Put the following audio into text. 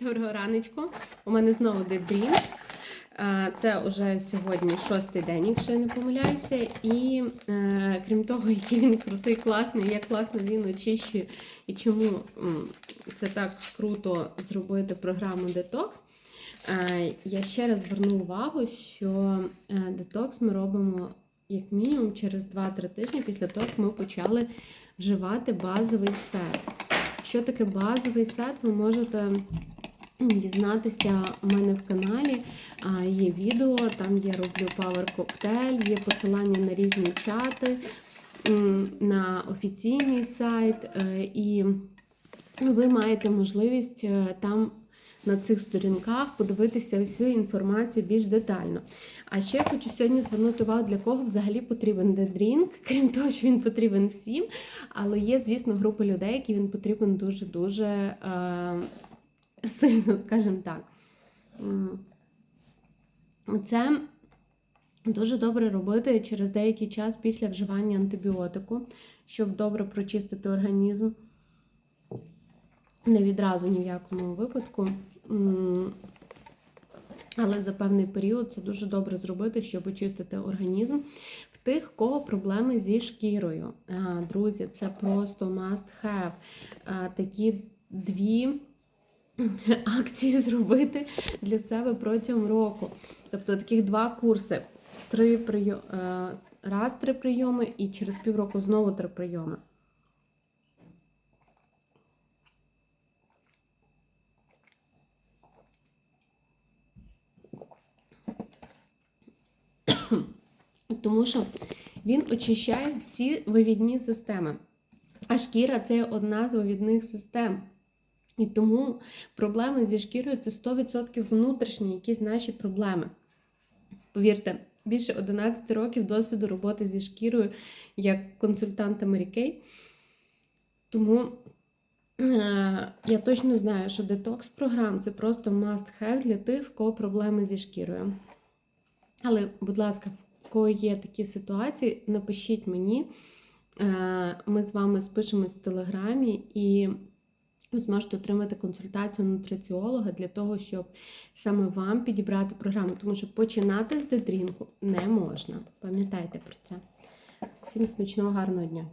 Доброго раночку. У мене знову дедрін. Це вже сьогодні шостий день, якщо я не помиляюся. І е, крім того, який він крутий, класний, як класно він очищує і чому це так круто зробити програму. Е, я ще раз зверну увагу, що е, Detox ми робимо як мінімум через 2-3 тижні після того, як ми почали вживати базовий сет. Що таке базовий сет, ви можете дізнатися у мене в каналі. Є відео, там я роблю Cocktail, є посилання на різні чати, на офіційний сайт, е, і ви маєте можливість е, там. На цих сторінках подивитися всю інформацію більш детально. А ще хочу сьогодні звернути увагу, для кого взагалі потрібен дедрінк, крім того, що він потрібен всім. Але є, звісно, група людей, які він потрібен дуже-дуже е, сильно, скажімо так. Це дуже добре робити через деякий час після вживання антибіотику, щоб добре прочистити організм. Не відразу ні в якому випадку. Але за певний період це дуже добре зробити, щоб очистити організм. В тих, кого проблеми зі шкірою. Друзі, це просто must have. Такі дві акції зробити для себе протягом року. Тобто таких два курси. Три прийом... е, Раз три прийоми і через півроку знову три прийоми. Тому що він очищає всі вивідні системи. А шкіра це одна з вивідних систем. І тому проблеми зі шкірою це 100% внутрішні якісь наші проблеми. Повірте, більше 11 років досвіду роботи зі шкірою як консультанта Kay. Тому е, я точно знаю, що детокс програм це просто must have для тих, в кого проблеми зі шкірою. Але, будь ласка, в кого є такі ситуації, напишіть мені. Е, Ми з вами спишемось в телеграмі і ви зможете отримати консультацію нутриціолога для того, щоб саме вам підібрати програму, тому що починати з дедрінку не можна. Пам'ятайте про це. Всім смачного, гарного дня!